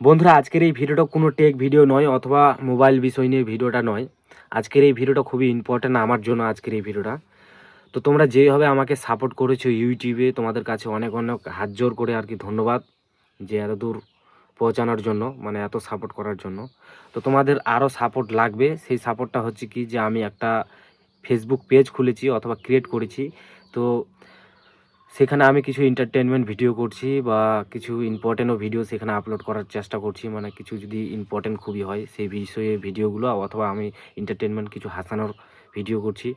বন্ধুরা, আজকের এই ভিডিওটা কোনো টেক ভিডিও নয় অথবা মোবাইল বিষয় নিয়ে ভিডিওটা নয়। আজকের এই ভিডিওটা খুবই ইম্পর্ট্যান্ট আমার জন্য আজকের এই ভিডিওটা। তো তোমরা যেভাবে আমাকে সাপোর্ট করেছ ইউটিউবে তোমাদের কাছে অনেক অনেক হাত জোর করে আর কি ধন্যবাদ যে এত দূর পৌঁছানোর জন্য মানে এত সাপোর্ট করার জন্য। তো তোমাদের আরও সাপোর্ট লাগবে। সেই সাপোর্টটা হচ্ছে কি যে আমি একটা ফেসবুক পেজ খুলেছি অথবা ক্রিয়েট করেছি। তো সেখানে আমি কিছু এন্টারটেনমেন্ট ভিডিও করছি বা কিছু ইম্পর্টেন্টও ভিডিও সেখানে আপলোড করার চেষ্টা করছি। মানে কিছু যদি ইম্পর্টেন্ট খুবই হয়, সেই বিষয়ে ভিডিওগুলো অথবা আমি এন্টারটেনমেন্ট কিছু হাসানোর ভিডিও করছি।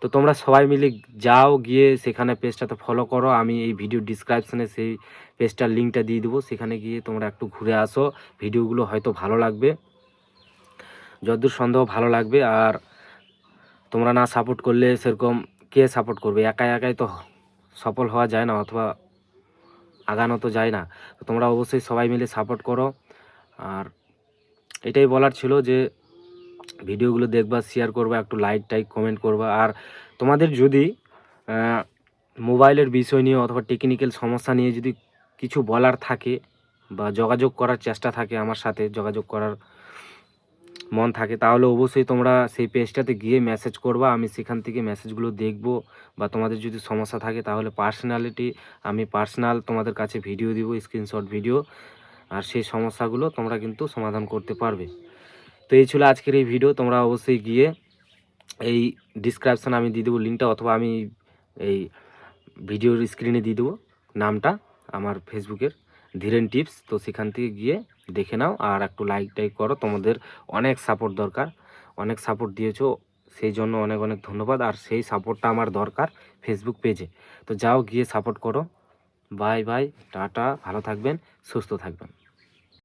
তো তোমরা সবাই মিলে যাও, গিয়ে সেখানে পেজটাতে ফলো করো। আমি এই ভিডিও ডিসক্রিপশানে সেই পেজটার লিঙ্কটা দিয়ে দেবো। সেখানে গিয়ে তোমরা একটু ঘুরে আসো। ভিডিওগুলো হয়তো ভালো লাগবে যতদূর সন্দেহ ভালো লাগবে। আর তোমরা না সাপোর্ট করলে সেরকম কে সাপোর্ট করবে? একাই একাই তো সফল হওয়া যায় না অথবা আগানো তো যায় না। তো তোমরা অবশ্যই সবাই মিলে সাপোর্ট করো। আর এটাই বলার ছিল যে, ভিডিওগুলো দেখবা শেয়ার করবা, একটু লাইক টাইক কমেন্ট করবা। আর তোমাদের যদি মোবাইলের বিষয় নিয়ে অথবা টেকনিক্যাল সমস্যা নিয়ে যদি কিছু বলার থাকে বা যোগাযোগ করার চেষ্টা থাকে আমার সাথে, যোগাযোগ করার মন থাকে, তাহলে অবশ্যই তোমরা সেই পেজটাতে গিয়ে মেসেজ করবা, আমি সেখান থেকে মেসেজগুলো দেখব বা তোমাদের যদি সমস্যা থাকে তাহলে পার্সোনালিটি আমি পার্সোনাল তোমাদের কাছে ভিডিও দিব স্ক্রিনশট ভিডিও আর সেই সমস্যাগুলো তোমরা কিন্তু সমাধান করতে পারবে। তো এই ছিল আজকের এই ভিডিও তোমরা অবশ্যই গিয়ে এই ডিসক্রিপশানে আমি দিয়ে দেবো লিঙ্কটা অথবা আমি এই ভিডিওর স্ক্রিনে দিয়ে দেবো, নামটা আমার ফেসবুকের ধীরেন টিপস। তো সেখান থেকে গিয়ে দেখে নাও আর একটু লাইক টাইক করো। তোমাদের অনেক সাপোর্ট দরকার, অনেক সাপোর্ট দিয়েছ। সেই জন্য অনেক অনেক ধন্যবাদ। আর সেই সাপোর্টটা আমার দরকার ফেসবুক পেজে তো যাও গিয়ে সাপোর্ট করো। বাই বাই টাটা, ভালো থাকবেন, সুস্থ থাকবেন।